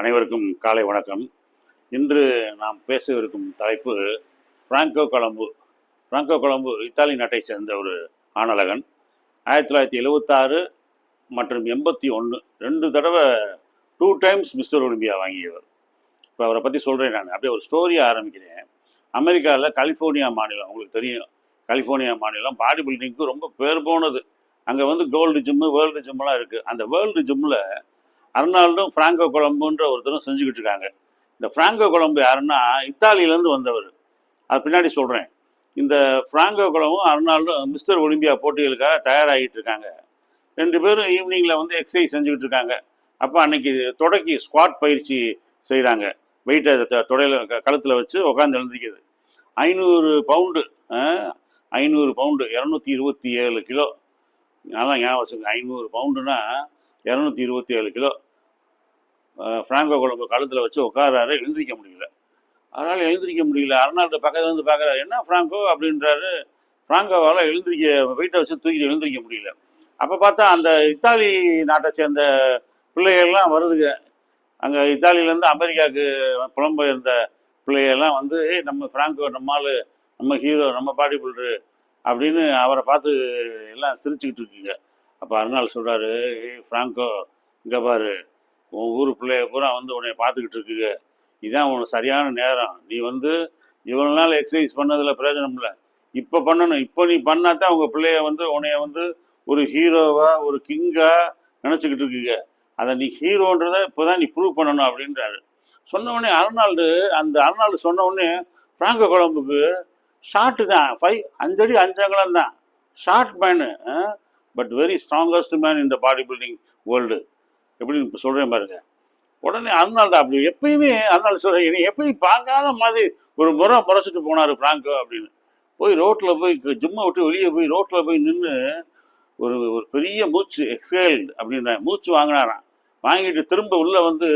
அனைவருக்கும் காலை வணக்கம். இன்று நாம் பேசவிருக்கும் தலைப்பு பிராங்கோ கொலம்பு. பிராங்கோ கொலம்பு இத்தாலி நாட்டை சேர்ந்த ஒரு ஆணழகன் ஆயிரத்தி தொள்ளாயிரத்தி எழுவத்தாறு மற்றும் எண்பத்தி ஒன்று ரெண்டு தடவை டூ டைம்ஸ் மிஸ்டர் ஒலிம்பியா வாங்கியவர். இப்போ அவரை பற்றி சொல்கிறேன் நான். அப்படியே ஒரு ஸ்டோரியை ஆரம்பிக்கிறேன். அமெரிக்காவில் கலிஃபோர்னியா மாநிலம் உங்களுக்கு தெரியும். கலிஃபோர்னியா மாநிலம் பாடி பில்டிங்க்கு ரொம்ப பேர் போனது. அங்கே வந்து கோல்டு ஜிம்மு வேர்ல்டு ஜிம்மெலாம் இருக்குது அந்த வேர்ல்டு ஜிம்மில் அர்னால்டும் ஃப்ராங்கோ கொழம்புன்ற ஒருத்தரும் செஞ்சுக்கிட்டு இருக்காங்க இந்த ஃப்ராங்கோ கொழம்பு யாருன்னா இத்தாலியிலேருந்து வந்தவர். அது பின்னாடி சொல்கிறேன் இந்த ஃப்ராங்கோ கொலம்பும் அர்னால்டும் மிஸ்டர் ஒலிம்பியா போட்டிகளுக்காக தயாராகிட்டு இருக்காங்க ரெண்டு பேரும் ஈவினிங்கில் வந்து எக்ஸசைஸ் செஞ்சுக்கிட்டு இருக்காங்க அப்போ அன்னைக்கு தொடக்கி ஸ்குவாட் பயிற்சி செய்கிறாங்க. வெயிட்டை தொடையில் கழுத்தில் வச்சு உட்காந்து எழுந்திருக்கிறது. ஐநூறு பவுண்டு ஐநூறு பவுண்டு இரநூத்தி இருபத்தி ஏழு கிலோ. நல்லா ஞாபகம் வச்சுங்க ஐநூறு பவுண்டுன்னா இரநூத்தி இருபத்தி ஏழு கிலோ ஃப்ராங்கோ குழம்பு கழுத்தில் வச்சு உட்காராரு எழுந்திரிக்க முடியல. அதனால் எழுந்திரிக்க முடியல. அர்னால்டு பக்கத்தில் இருந்து பார்க்குறாரு என்ன ஃப்ராங்கோ அப்படின்றாரு. ஃப்ராங்கோவால் எழுந்திரிக்க வெயிட்டை வச்சு தூக்கி எழுந்திரிக்க முடியல. அப்போ பார்த்தா அந்த இத்தாலி நாட்டை சேர்ந்த பிள்ளைகள்லாம் வருதுங்க. அங்கே இத்தாலியிலேருந்து அமெரிக்காவுக்கு புலம்பெயர்ந்த பிள்ளைகள்லாம் வந்து நம்ம ஃப்ராங்கோ நம்மால் நம்ம ஹீரோ நம்ம பாடி பில்டரு அப்படின்னு அவரை பார்த்து எல்லாம் சிரிச்சுக்கிட்டு இருக்குங்க. அப்போ அருணாள் சொல்கிறாரு ஏய் ஃப்ராங்கோ இங்கே பாரு. உன் ஊர் பிள்ளைய பூரா வந்து உன்னை பார்த்துக்கிட்டு இருக்குங்க. இதான் உனக்கு சரியான நேரம். நீ வந்து இவ்வளோ நாள் எக்ஸசைஸ் பண்ணதில் பிரயோஜனம் இல்லை. இப்போ பண்ணணும். இப்போ நீ பண்ணால் தான் உங்கள் பிள்ளைய வந்து உன்னைய வந்து ஒரு ஹீரோவாக ஒரு கிங்காக நினச்சிக்கிட்டு இருக்குங்க. அதை நீ ஹீரோன்றதை இப்போ தான் நீ ப்ரூவ் பண்ணணும் அப்படின்றாரு. சொன்ன உடனே அந்த அருணாள்டு சொன்ன உடனே ஃப்ராங்கோ குழம்புக்கு ஷார்ட்டு தான். ஃபைவ் அஞ்சடி அஞ்சங்கலம் தான். Short man but very strongest man இந்த பாடி பில்டிங் வேர்ல்டு எப்படின்னு இப்போ சொல்கிறேன் பாருங்க. உடனே அர்னால்டு அப்படி எப்பயுமே அர்னால்டு சொல்கிறேன் நீ எப்பயும் பார்க்காத மாதிரி ஒரு முறை முறைச்சிட்டு போனார் ஃப்ராங்கோ அப்படின்னு. போய் ரோட்டில் போய் ஜிம்மை விட்டு வெளியே போய் ரோட்டில் போய் நின்று ஒரு ஒரு பெரிய மூச்சு எக்ஸைல்டு அப்படின்ற மூச்சு வாங்கினாராம். வாங்கிட்டு திரும்ப உள்ளே வந்து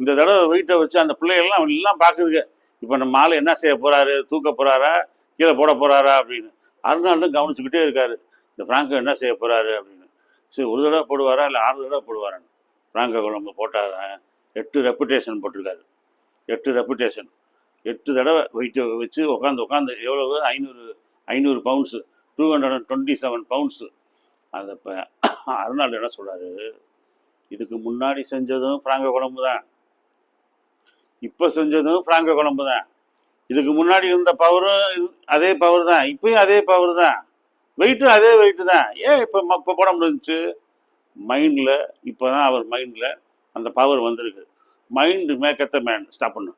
இந்த தடவை வெயிட்டை வச்சு அந்த பிள்ளைகள்லாம் எல்லாம் பார்க்குதுங்க. இப்போ நம்ம ஆள் என்ன செய்ய போகிறாரு தூக்க போகிறாரா கீழே போட போகிறாரா அப்படின்னு. அருணாளும் கவனிச்சுக்கிட்டே இருக்காரு. இந்த ஃப்ராங்கோ என்ன செய்ய போகிறாரு அப்படின்னு. சரி ஒரு தடவை போடுவாரா இல்லை ஆறு தடவை போடுவாரான்னு ஃப்ராங்கோ கொழம்பு போட்டால் எட்டு ரெப்புடேஷன் போட்டிருக்காரு. எட்டு ரெப்புடேஷன் எட்டு தடவை வெயிட்டை வச்சு உட்காந்து உட்காந்து எவ்வளவு? ஐநூறு ஐநூறு pounds two hundred and twenty seven pounds அதை இப்போ அருணாள் என்ன சொல்கிறாரு இதுக்கு முன்னாடி செஞ்சதும் ஃப்ராங்கோ குழம்பு தான் இப்போ செஞ்சதும் ஃப்ராங்கோ குழம்பு தான் இதுக்கு முன்னாடி இருந்த பவரும் அதே பவர் தான். இப்பயும் அதே பவர் தான். வெயிட்டும் அதே வெயிட்டு தான். ஏன் இப்போ இப்போ போட முடிஞ்சிச்சு? மைண்டில் இப்போ தான் அவர் மைண்டில் அந்த பவர் வந்திருக்கு. மைண்டு மேக்கத்த மேன் ஸ்டாப் பண்ணு.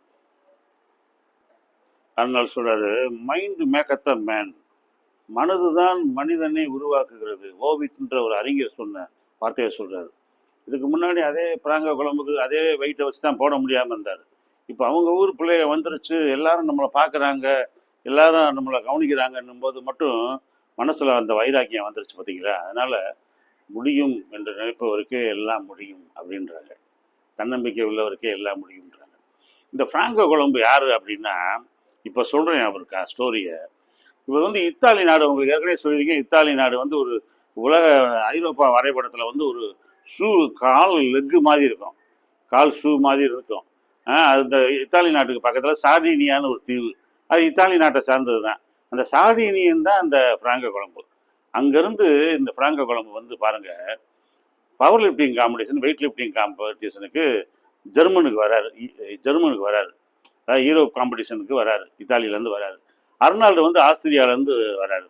அதனால் சொல்கிறாரு மைண்டு மேக்கத்த மேன் மனதுதான் மனிதனை உருவாக்குகிறது. ஓவிட்ன்ற ஒரு அறிஞர் சொன்ன வார்த்தையை சொல்கிறாரு இதுக்கு முன்னாடி அதே பிராங்க குழம்புக்கு அதே வெயிட்டை வச்சு தான் போட முடியாமல் இருந்தார். இப்போ அவங்க ஊர் பிள்ளைய வந்துருச்சு எல்லாரும் நம்மளை பார்க்குறாங்க எல்லாரும் நம்மளை கவனிக்கிறாங்கன்னும் போது மட்டும் மனசில் அந்த வைராக்கியம் வந்துருச்சு பார்த்தீங்களா அதனால் முடியும் என்று நினைப்பவருக்கே எல்லாம் முடியும் அப்படின்றாங்க. தன்னம்பிக்கை உள்ளவருக்கே எல்லாம் முடியும்ன்றாங்க. இந்த ஃப்ராங்கோ குழம்பு யார் அப்படின்னா இப்போ சொல்கிறேன் அவருக்கா ஸ்டோரியை இவர் வந்து இத்தாலி நாடு உங்களுக்கு ஏற்கனவே சொல்லியிருக்கேன் இத்தாலி நாடு வந்து ஒரு உலக ஐரோப்பா வரைபடத்தில் வந்து ஒரு ஷூ கால் லெக்கு மாதிரி இருக்கும். கால் ஷூ மாதிரி இருக்கும். அந்த இத்தாலி நாட்டுக்கு பக்கத்தில் சார்டினியான்னு ஒரு தீவு. அது இத்தாலி நாட்டை சார்ந்தது தான் அந்த சார்டினியன் தான் அந்த ஃப்ராங்கோ குழம்பு. அங்கேருந்து இந்த பிராங்கோ குழம்பு வந்து பாருங்க power lifting competition weight lifting காம்படிஷனுக்கு ஜெர்மனுக்கு வராரு. இ- ஜெர்மனுக்கு வராரு. அதாவது யூரோப் காம்படிஷனுக்கு வராரு. இத்தாலியிலேருந்து வராரு. அர்னால்டு வந்து ஆஸ்திரியாவிலேருந்து வராரு.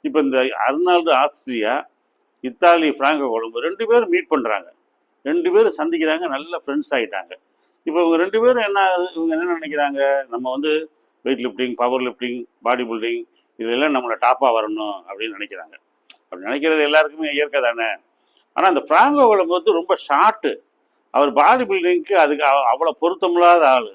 இப்போ இந்த அர்னால்டு ஆஸ்திரியா இத்தாலி ஃப்ராங்கோ கொழம்பு ரெண்டு பேரும் மீட் பண்ணுறாங்க ரெண்டு பேரும் சந்திக்கிறாங்க நல்ல ஃப்ரெண்ட்ஸ் ஆகிட்டாங்க இப்போ இவங்க ரெண்டு பேரும் என்ன இவங்க என்ன நினைக்கிறாங்க? நம்ம வந்து weight lifting power lifting body building இதெல்லாம் நம்மளை டாப்பாக வரணும் அப்படின்னு நினைக்கிறாங்க. அப்படி நினைக்கிறது எல்லாருக்குமே இயற்கை தானே? ஆனால் அந்த ஃப்ராங்கோ கொலம்பு வந்து ரொம்ப ஷார்ட்டு அவர் பாடி பில்டிங்க்கு அதுக்கு அவ்வளோ பொருத்தமில்லாத ஆள்.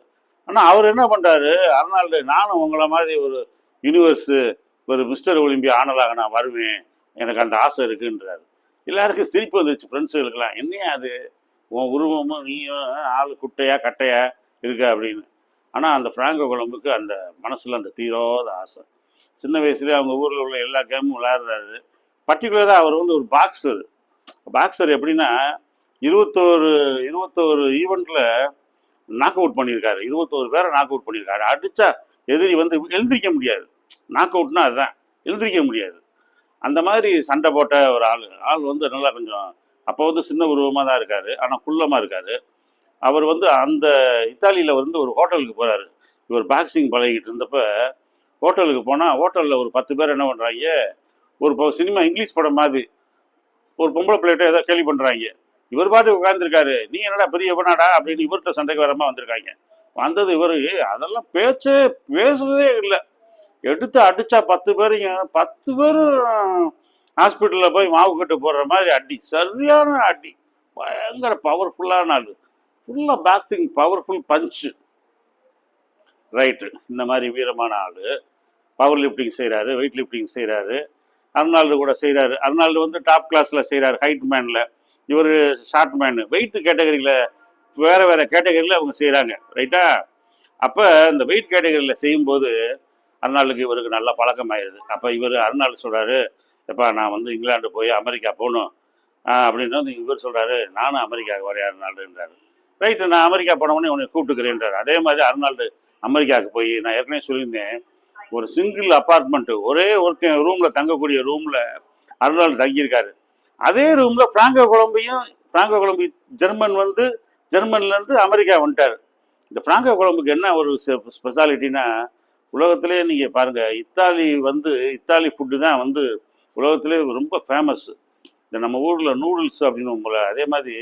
ஆனால் அவர் என்ன பண்ணுறாரு அர்னால்டு நானும் உங்களை மாதிரி ஒரு யூனிவர்ஸு ஒரு மிஸ்டர் ஒலிம்பியா ஆனலாக நான் வருவேன். எனக்கு அந்த ஆசை இருக்குன்றாரு. எல்லாருக்கும் சிரிப்பு வந்துச்சு ஃப்ரெண்ட்ஸுகளுக்கெல்லாம் என்னையா அது? உன் உருவமும் நீயும் ஆள் குட்டையா கட்டையா இருக்க? அப்படின்னு. ஆனால் அந்த ஃப்ராங்கோ குழம்புக்கு அந்த மனசில் அந்த தீராத ஆசை. சின்ன வயசுலேயே அவங்க ஊரில் உள்ள எல்லா கேமும் விளையாடுறாரு. பர்டிகுலராக அவர் வந்து ஒரு பாக்ஸர் பாக்ஸர் எப்படின்னா இருபத்தோரு இருபத்தோரு ஈவெண்ட்டில் நாக் அவுட் பண்ணியிருக்காரு. இருபத்தோரு பேரை நாக் அவுட் பண்ணியிருக்காரு. அடித்தா எதிரி வந்து எழுந்திரிக்க முடியாது. நாக் அவுட்னா அதுதான். எழுந்திரிக்க முடியாது. அந்த மாதிரி சண்டை போட்ட ஒரு ஆள். ஆள் வந்து நல்லா கொஞ்சம் அப்போ வந்து சின்ன உருவமாக தான் இருக்காரு. ஆனால் குள்ளமாக இருக்காரு. அவர் வந்து அந்த இத்தாலியில் வந்து ஒரு ஹோட்டலுக்கு போகிறாரு இவர் பாக்ஸிங் பழகிட்டு இருந்தப்ப ஹோட்டலுக்கு போனால் ஹோட்டலில் ஒரு பத்து பேர் என்ன பண்ணுறாங்க ஒரு சினிமா இங்கிலீஷ் படம் மாதிரி ஒரு பொம்பளை பிள்ளைகிட்ட ஏதோ கேள்வி பண்ணுறாங்க இவர் பாட்டு உட்காந்துருக்காரு நீ என்னடா பெரிய பண்ணாடா? அப்படின்னு இவர்கிட்ட சண்டைக்கு வரமா வந்திருக்காங்க. வந்தது இவரு அதெல்லாம் பேச்சே பேசுறதே இல்லை. எடுத்து அடித்தா பத்து பேரையும் பத்து பேரும் ஹாஸ்பிட்டலில் போய் மாவு கட்டு போடுற மாதிரி அடி சரியான அடி. பயங்கர பவர்ஃபுல்லான ஆள். ஃபுல்லாக பாக்ஸிங் பவர்ஃபுல் பஞ்சு ரைட்டு இந்த மாதிரி வீரமான ஆள். பவர் லிஃப்டிங் செய்கிறாரு வெயிட் லிஃப்டிங் செய்கிறாரு அர்னால்டு கூட செய்கிறாரு அர்னால்டு வந்து டாப் கிளாஸில் செய்கிறாரு ஹைட் மேனில் இவர் ஷார்ட் மேனு வெயிட் கேட்டகரியில் வேறு வேறு கேட்டகரியில் அவங்க செய்கிறாங்க ரைட்டா அப்போ இந்த வெயிட் கேட்டகரியில் செய்யும்போது அர்னால்டுக்கு இவருக்கு நல்ல ஆயிடுது அப்போ இவர் அர்னால்டு சொல்கிறாரு எப்பா நான் வந்து இங்கிலாந்து போய் அமெரிக்கா போகணும். அப்படின்னு வந்து இவர் சொல்கிறாரு நானும் அமெரிக்காவுக்கு வரேன் அர்னால்டுன்றாரு. ரைட்டு நான் அமெரிக்கா போனவொடனே உன்னை கூப்பிட்டுக்கிறேன்றாரு. அதே மாதிரி அர்னால்டு அமெரிக்காவுக்கு போய் நான் ஏற்கனவே சொல்லியிருந்தேன். ஒரு சிங்கிள் அப்பார்ட்மெண்ட்டு ஒரே ஒருத்தன் ரூமில் தங்கக்கூடிய ரூமில் அர்னால்டு தங்கியிருக்காரு. அதே ரூமில் பிராங்கோ கொழம்பையும் பிராங்கோ கொழம்பு ஜெர்மன் வந்து ஜெர்மன்லேருந்து அமெரிக்கா வந்துட்டார். இந்த பிராங்கோ கொழம்புக்கு என்ன ஒரு ஸ்பெஷாலிட்டினா உலகத்திலே நீங்கள் பாருங்கள் இத்தாலி வந்து இத்தாலி ஃபுட்டு தான் வந்து உலகத்திலே ரொம்ப ஃபேமஸ் இந்த நம்ம ஊரில் நூடுல்ஸ் அப்படின்னு போல அதே மாதிரி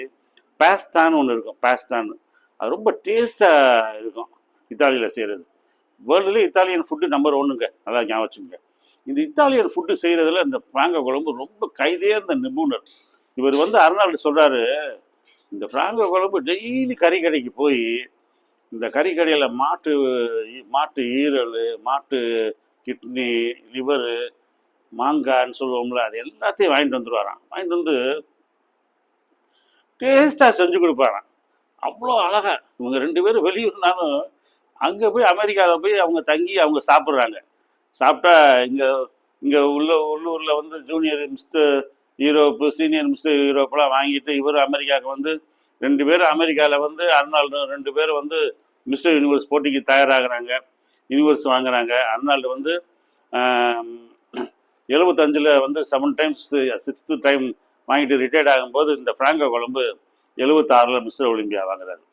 பாஸ்தான்னு ஒன்று இருக்கும் பாஸ்தான்னு. அது ரொம்ப டேஸ்ட்டாக இருக்கும் இத்தாலியில் செய்கிறது வேர்ல்டுலேயே இத்தாலியன் ஃபுட்டு நம்பர் ஒன்றுங்க நல்லா ஞாபகம் வச்சுங்க இந்த இத்தாலியன் ஃபுட்டு செய்கிறதுல இந்த பிராங்கோ குழம்பு ரொம்ப கைதேர்ந்த நிபுணர். இவர் வந்து அருணாள் சொல்கிறாரு இந்த ஃப்ராங்கோ குழம்பு டெய்லி கறி கடைக்கு போய் இந்த கறி கடையில் மாட்டு மாட்டு ஈரல் மாட்டு கிட்னி லிவரு மாங்கான்னு சொல்லுவோம்ல அது எல்லாத்தையும் வாங்கிட்டு வந்துடுவாராம் வாங்கிட்டு வந்து டேஸ்ட்டாக செஞ்சு கொடுப்பாராம் அவ்வளோ அழகாக இவங்க ரெண்டு பேரும் வெளியூர்னாலும் அங்கே போய் அமெரிக்காவில் போய் அவங்க தங்கி அவங்க சாப்பிட்றாங்க. சாப்பிட்டா இங்கே இங்கே உள்ள உள்ளூரில் வந்து junior mister Europe senior mister யூரோப்பெலாம் வாங்கிட்டு இவர் அமெரிக்காவுக்கு வந்து ரெண்டு பேரும் அமெரிக்காவில் வந்து அர்னால்டு ரெண்டு பேரும் வந்து மிஸ்டர் யூனிவர்ஸ் போட்டிக்கு தயாராகிறாங்க. யூனிவர்ஸ் வாங்குறாங்க. அர்னால்டு வந்து எழுபத்தஞ்சில் வந்து செவன் டைம்ஸ் சிக்ஸ்த்து டைம் வாங்கிட்டு ரிட்டையர்ட் ஆகும்போது இந்த ஃப்ராங்கோ கொழம்பு எழுபத்தாறில் மிஸ்டர் ஒலிம்பியா வாங்குறாரு.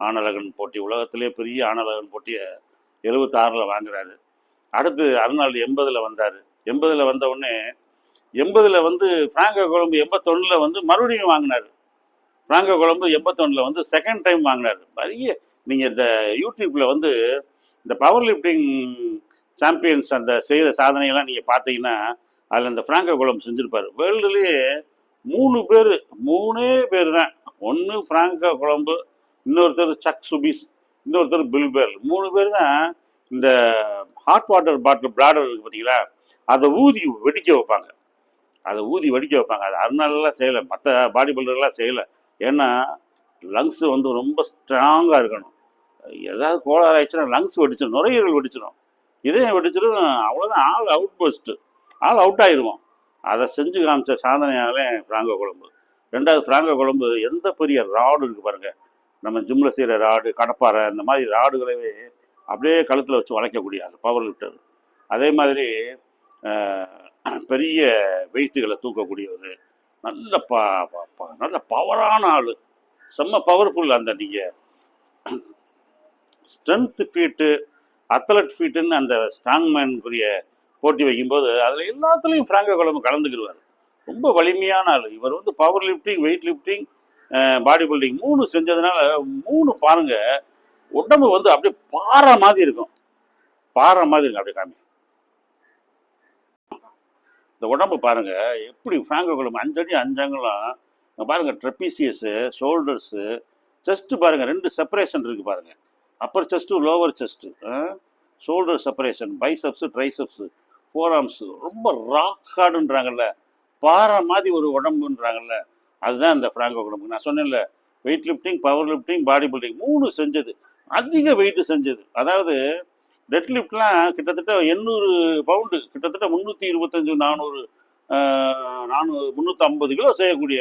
ஆனழகன் போட்டி உலகத்திலே பெரிய ஆனழகன் போட்டியை எழுபத்தாறில் வாங்குறாரு. அடுத்து அருணாள் எண்பதில் வந்தார். எண்பதில் வந்த உடனே எண்பதில் வந்து பிராங்கோ குழம்பு எண்பத்தொன்னில் வந்து மறுபடியும் வாங்கினார். பிராங்கோ குழம்பு எண்பத்தொன்னில் வந்து செகண்ட் டைம் வாங்கினார். பெரிய நீங்கள் இந்த யூடியூப்பில் வந்து இந்த பவர் லிஃப்டிங் சாம்பியன்ஸ் அந்த செய்த சாதனையெல்லாம் நீங்கள் பார்த்தீங்கன்னா அதில் இந்த பிராங்கோ குழம்பு செஞ்சுருப்பார். வேர்ல்டுலேயே மூணு பேர் மூணே பேர் தான் ஒன்று பிராங்கா குழம்பு இன்னொருத்தர் சக் சுபிஸ் இன்னொருத்தர் பில்பேல் மூணு பேர் தான் இந்த ஹாட் வாட்டர் பாட்டில் பிளாடர் இருக்குது பார்த்தீங்களா அதை ஊதி வெடிக்க வைப்பாங்க. அதை ஊதி வெடிக்க வைப்பாங்க. அது அருணாலெல்லாம் செய்யலை. மற்ற பாடி பில்டர்லாம் செய்யலை. ஏன்னா லங்ஸு வந்து ரொம்ப ஸ்ட்ராங்காக இருக்கணும். ஏதாவது கோளாறு ஆயிடுச்சுன்னா லங்ஸ் வெடிச்சிடும் நுரையீரல் வெடிச்சிடும் இதயம் வெடிச்சிடும் அவ்வளோதான் ஆள் அவுட் போஸ்ட்டு ஆள் அவுட் ஆயிடுவோம் அதை செஞ்சு காமிச்ச சாதனையாலே ஃப்ராங்கோ குழம்பு. ரெண்டாவது ஃப்ராங்கோ குழம்பு எந்த பெரிய ராடு இருக்குது பாருங்கள் நம்ம ஜிம்மில் செய்கிற ராடு கடப்பாறை இந்த மாதிரி ராடுகளவே அப்படியே கழுத்தில் வச்சு வளைக்கக்கூடிய ஆள் பவர் லிஃப்டர் அதே மாதிரி பெரிய வெயிட்டுகளை தூக்கக்கூடியவர். நல்ல ப நல்ல பவரான ஆள். செம்ம பவர்ஃபுல் அந்த நீங்கள் ஸ்ட்ரென்த்து ஃபீட்டு அத்லட் ஃபீட்டுன்னு அந்த ஸ்ட்ராங் மேனுக்குரிய போட்டி வைக்கும்போது அதில் எல்லாத்துலேயும் ஃப்ராங்கோ குழம்பு கலந்துக்கிடுவார் ரொம்ப வலிமையான ஆள். இவர் வந்து power lifting weight lifting body building மூணு செஞ்சதுனால மூணு பாருங்க உடம்பு வந்து அப்படியே பாறை மாதிரி இருக்கும். பாறை மாதிரி இருக்கும் அப்படியே காமி. இந்த உடம்பு பாருங்க எப்படி ஃப்ராங்கோ குழம்பு அஞ்சடி அஞ்சங்கலாம் பாருங்க ட்ரெப்பீசியஸு ஷோல்டர்ஸு செஸ்ட்டு பாருங்க ரெண்டு செப்பரேஷன் இருக்கு பாருங்க. Upper chest lower chest shoulder separation biceps triceps fore ரொம்ப ராக் ஹார்டுன்றாங்கல்ல பாறை மாதிரி ஒரு உடம்புன்றாங்கல்ல. அதுதான் இந்த ஃப்ராங்கோ உடம்பு நான் சொன்னேன்ல weight lifting power lifting body building மூணு செஞ்சது. அதிக வெயிட் செஞ்சது. அதாவது டெட் லிஃப்ட்லாம் கிட்டத்தட்ட எண்ணூறு பவுண்டு கிட்டத்தட்ட முந்நூற்றி இருபத்தஞ்சு நானூறு நானூறு முந்நூற்றி ஐம்பது கிலோ செய்யக்கூடிய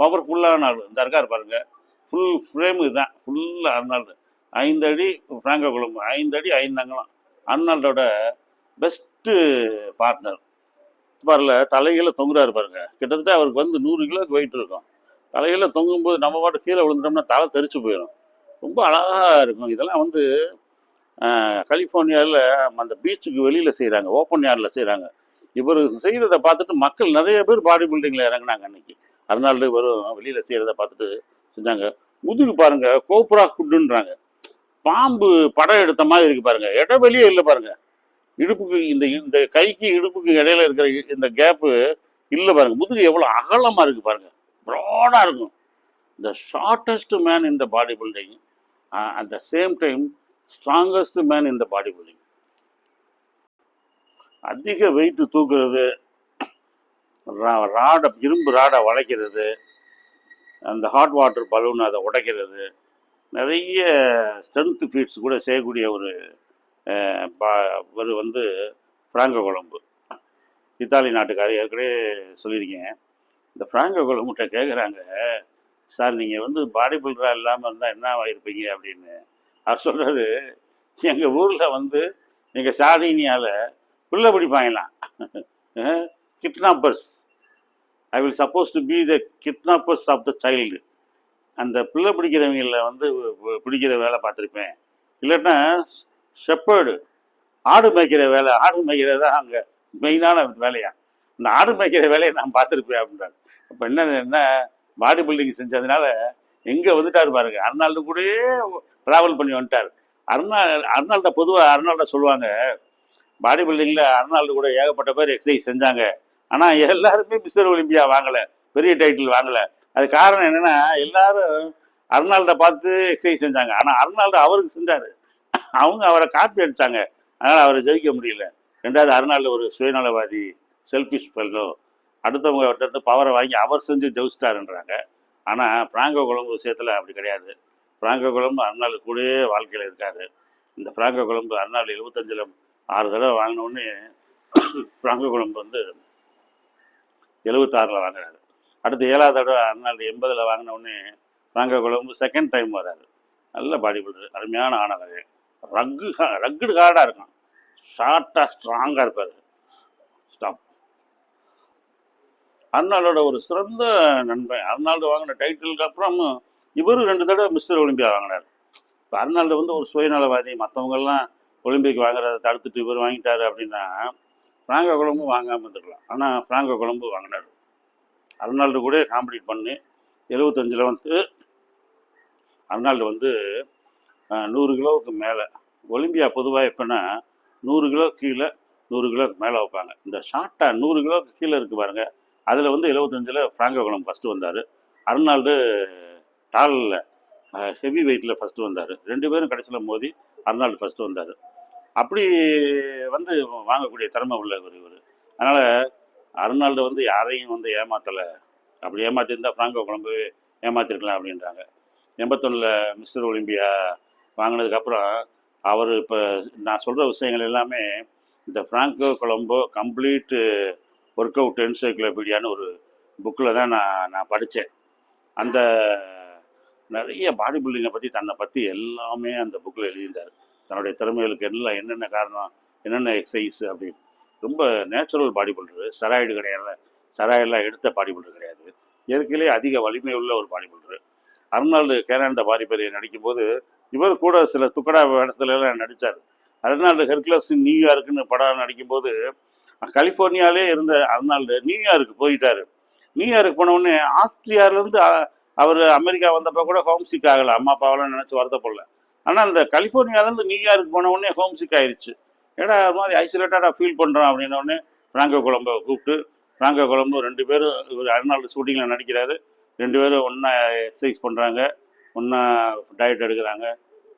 பவர்ஃபுல்லான ஆள். இந்த இருக்கார் பாருங்க ஃபுல் ஃப்ரேம் இதுதான். ஃபுல்லாக அர்னால்டு ஐந்து அடி ஃப்ராங்கோ குழம்பு ஐந்து அடி ஐந்து அங்கலம் அர்னால்டோட பெஸ்ட்டு பார்ட்னர் பாருல தலையில தொங்குறாரு பாருங்க. கிட்டத்தட்ட அவருக்கு வந்து நூறு கிலோக்கு வெயிட் இருக்கும். தலையில தொங்கும்போது நம்ம பாட்டு கீழே விழுந்துட்டோம்னா தலை தெரிச்சு போயிடும். ரொம்ப அழகா இருக்கும். இதெல்லாம் வந்து கலிஃபோர்னியாவில் அந்த பீச்சுக்கு வெளியில் செய்கிறாங்க ஓப்பன் ஏரில் செய்கிறாங்க இவர் செய்கிறத பார்த்துட்டு மக்கள் நிறைய பேர் பாடி பில்டிங்கில் இறங்குனாங்க அன்னைக்கு. அதனால வரும் வெளியில் செய்கிறத பார்த்துட்டு செஞ்சாங்க. முதுகு பாருங்க கோப்ரா ஃபுட்டுன்றாங்க பாம்பு படம் எடுத்த மாதிரி இருக்கு பாருங்கள் இடைவெளியே இல்லை பாருங்கள் இடுப்புக்கு இந்த இந்த கைக்கு இடுப்புக்கு இடையில இருக்கிற இந்த கேப்பு இல்லை பாருங்க. முதுகு எவ்வளோ அகலமாக இருக்குது பாருங்க. ப்ராடாக இருக்கும். த ஷார்ட்டஸ்ட் மேன் இந்த body building at the same time strongest man இந்த பாடி பில்டிங் அதிக வெயிட் தூக்குறது ரா- ராடை இரும்பு ராடை வளைக்கிறது அந்த ஹாட் வாட்டர் பலூன் அதை உடைக்கிறது நிறைய ஸ்ட்ரென்த் ஃபீட்ஸ் கூட செய்யக்கூடிய ஒரு பா- ஒரு வந்து ஃப்ராங்கோ குழம்பு. இத்தாலி நாட்டுக்காரர் ஏற்கனவே சொல்லியிருக்கேன் இந்த ஃப்ராங்கோ குழம்புகிட்ட கேட்குறாங்க சார் நீங்கள் வந்து பாடி பில்டராக இல்லாமல் இருந்தால் என்ன ஆகிருப்பீங்க அப்படின்னு. அவர் சொல்கிறாரு எங்கள் ஊரில் வந்து எங்கள் சாடினியால் பிள்ளை பிடிப்பாங்களாம் kidnappers I will suppose to be the kidnappers of the child அந்த பிள்ளை பிடிக்கிறவங்கள வந்து பிடிக்கிற வேலை பார்த்துருப்பேன். இல்லைன்னா ஷெப்பர்டு. ஆடு மேய்க்கிற வேலை ஆடு மேய்க்கிறது தான் அங்கே மெயினான வேலையா? இந்த ஆடு மேய்க்கிற வேலையை நான் பார்த்துருப்பேன் அப்படின்றாரு. அப்போ என்ன என்ன பாடி பில்டிங் செஞ்சதுனால எங்கே வந்துட்டாரு பாருங்க. அர்னால்டு கூடயே ட்ராவல் பண்ணி வந்துட்டார். அர்னால் அர்னால்ட பொதுவாக அர்னால்ட சொல்லுவாங்க. பாடி பில்டிங்கில் அர்னால்டு கூட ஏகப்பட்ட பேர் எக்ஸசைஸ் செஞ்சாங்க. ஆனால் எல்லாருமே மிஸ்டர் ஒலிம்பியா வாங்கலை. பெரிய டைட்டில் வாங்கலை. அது காரணம் என்னன்னா எல்லாரும் அர்னால்டை பார்த்து எக்ஸசைஸ் செஞ்சாங்க. ஆனால் அர்னால்டு அவருக்கு செஞ்சார். அவங்க அவரை காப்பி அடித்தாங்க அதனால் அவரை ஜெயிக்க முடியல. ரெண்டாவது அருணாளில் ஒரு சுயநலவாதி செல்ஃபிஷ் ஃபெல்லோ அடுத்தவங்க வந்து பவரை வாங்கி அவர் செஞ்சு ஜெயிச்சிட்டாருன்றாங்க. ஆனால் பிராங்கோ குழம்பு விஷயத்தில் அப்படி கிடையாது. பிராங்கோ குழம்பு அருணாள் கூடயே வாழ்க்கையில் இருக்கார். இந்த பிராங்கோ குழம்பு அருணாள் எழுபத்தஞ்சில் ஆறு தடவை வாங்கினோடனே பிராங்கோ குழம்பு வந்து எழுபத்தாறில் வாங்குறாரு. அடுத்து ஏழாவது தடவை அருணாள் எண்பதில் வாங்கினோடனே பிராங்கோ குழம்பு செகண்ட் டைம் வராரு. நல்ல பாடி பில்டர் அருமையான ஆனவர். ரக்கு ரக்குடு ஹார்டாக இருக்கும் ஷார்ட்டாக ஸ்ட்ராங்காக இருப்பார். ஸ்டாப். அர்னால்டோட ஒரு சிறந்த நண்பன் அர்னால்டு வாங்கின டைட்டிலுக்கு அப்புறம் இவரும் ரெண்டு தடவை மிஸ்டர் ஒலிம்பியா வாங்கினார். இப்போ அர்னால்டு வந்து ஒரு சுயநலவாதி மற்றவங்கெல்லாம் ஒலிம்பிக் வாங்குறத தடுத்துட்டு இவர் வாங்கிட்டாரு அப்படின்னா ஃப்ராங்கோ குழம்பு வாங்காமல் இருந்துக்கலாம் ஆனால் ஃப்ராங்கோ குழம்பு வாங்கினார். அர்னால்டு கூட காம்படிட் பண்ணி எழுபத்தஞ்சில் வந்து அர்னால்டு வந்து நூறு கிலோவுக்கு மேலே. ஒலிம்பியா பொதுவாக எப்போன்னா நூறு கிலோ கீழே நூறு கிலோவுக்கு மேலே வைப்பாங்க. இந்த ஷார்ட்டாக நூறு கிலோவுக்கு கீழே இருக்குது பாருங்கள் அதில் வந்து எழுபத்தஞ்சில் ஃப்ராங்கோ குளம் ஃபஸ்ட்டு வந்தார். அர்னால்டு டாலில் ஹெவி வெயிட்டில் ஃபஸ்ட்டு வந்தார். ரெண்டு பேரும் கடைசியில் மோதி அர்னால்டு ஃபஸ்ட்டு வந்தார். அப்படி வந்து வாங்கக்கூடிய திறமை உள்ளவர் இவர். அதனால் அர்னால்டு வந்து யாரையும் வந்து ஏமாத்தலை. அப்படி ஏமாற்றிருந்தால் ஃப்ராங்கோ குழம்பு ஏமாற்றிருக்கலாம் அப்படின்றாங்க. எண்பத்தொன்னில் மிஸ்டர் ஒலிம்பியா வாங்கினதுக்கப்புறம் அவர் இப்போ நான் சொல்கிற விஷயங்கள் எல்லாமே இந்த Franco Columbo complete work out என்சைக்ளோபீடியான்னு ஒரு புக்கில் தான் நான் நான் படித்தேன் அந்த நிறைய பாடி பில்டிங்கை பற்றி தன்னை பற்றி எல்லாமே அந்த புக்கில் எழுதியிருந்தார். தன்னுடைய திறமைகளுக்கு எல்லாம் என்னென்ன காரணம் என்னென்ன எக்ஸசைஸ் அப்படின்னு. ரொம்ப நேச்சுரல் பாடி பில்டரு ஸ்டெராய்டு கிடையாது ஸ்டெராய்டெலாம் எடுத்த பாடி பில்டர் கிடையாது. இயற்கையிலே அதிக வலிமை உள்ள ஒரு பாடி பில்டரு அர்னால்டு கேனாண்ட பாரி பெரிய நடிக்கும்போது இவர் கூட சில துக்கடா இடத்துல எல்லாம் நடித்தார் அர்னால்டு ஹெர்குலஸ் நியூயார்க்குன்னு படம் நடிக்கும்போது கலிஃபோர்னியாலே இருந்த அர்னால்டு நியூயார்க்கு போயிட்டார். நியூயார்க்கு போனவுடனே ஆஸ்திரியாவிலேருந்து அவர் அமெரிக்கா வந்தப்போ கூட ஹோம் சிக் ஆகலை. அம்மா அப்பாவெல்லாம் நினச்சி வருத்தப்படல ஆனால் அந்த கலிஃபோர்னியாவிலேருந்து நியூயார்க்கு போன உடனே ஹோம் சிக் ஆயிடுச்சு ஏடா அது மாதிரி ஐசோலேட்டடாக ஃபீல் பண்ணுறோம் அப்படின்னோடனே பிராங்கோ ஃப்ராங்கோ குழம்பை கூப்பிட்டு ஃப்ராங்கோ குழம்பு ரெண்டு பேரும் இவர் அர்னால்டு ஷூட்டிங்கில் நடிக்கிறாரு. ரெண்டு பேரும் ஒன்றா எக்ஸசைஸ் பண்ணுறாங்க ஒன்றா டயட் எடுக்கிறாங்க.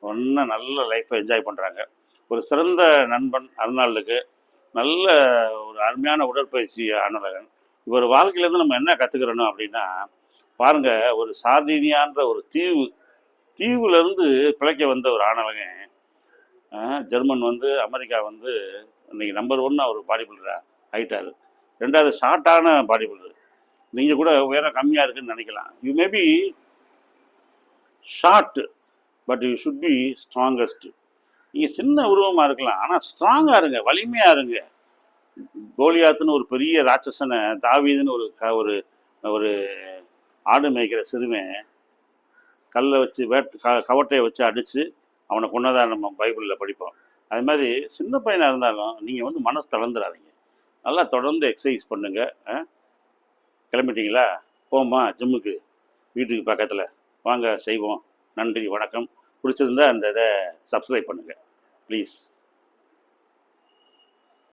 ஒன்றா நல்ல லைஃப்பை என்ஜாய் பண்ணுறாங்க ஒரு சிறந்த நண்பன் அருணாளுக்கு நல்ல ஒரு அருமையான உடற்பயிற்சி அன்னழகன் இவர் வாழ்க்கையிலேருந்து நம்ம என்ன கற்றுக்கிறோம் அப்படின்னா பாருங்க ஒரு சார்தீனியான்ற ஒரு தீவு தீவுலேருந்து பிழைக்க வந்த ஒரு ஆணவகன் ஜெர்மன் வந்து அமெரிக்கா வந்து இன்னைக்கு நம்பர் ஒன் அவர் பாடி பில்டராக ரெண்டாவது ஷார்ட்டான பாடி பில்டர் நீங்கள் கூட உயரம் கம்மியாக இருக்குன்னு நினைக்கலாம். You maybe short but you should be strongest நீங்கள் சின்ன உருவமாக இருக்கலாம் ஆனால் ஸ்ட்ராங்காக இருங்க வலிமையாக இருங்க. கோலியாத்துன்னு ஒரு பெரிய ராட்சசனை தாவீதுன்னு ஒரு க ஒரு ஒரு ஆடு மேய்க்கிற சிறுவன் கல்லை வச்சு வேட் க கவட்டையை வச்சு அடித்து அவனை கொண்டதாக நம்ம பைபிளில் படிப்போம். அது மாதிரி சின்ன பையனாக இருந்தாலும் நீங்கள் வந்து மனசு தளர்ந்துடாதீங்க நல்லா தொடர்ந்து எக்ஸசைஸ் பண்ணுங்கள் கிளம்பிட்டீங்களா? போம்மா ஜிம்முக்கு வீட்டுக்கு பக்கத்தில். வாங்க செய்வோம். நன்றி வணக்கம். பிடிச்சிருந்தா அந்த இதை சப்ஸ்கிரைப் பண்ணுங்கள் ப்ளீஸ்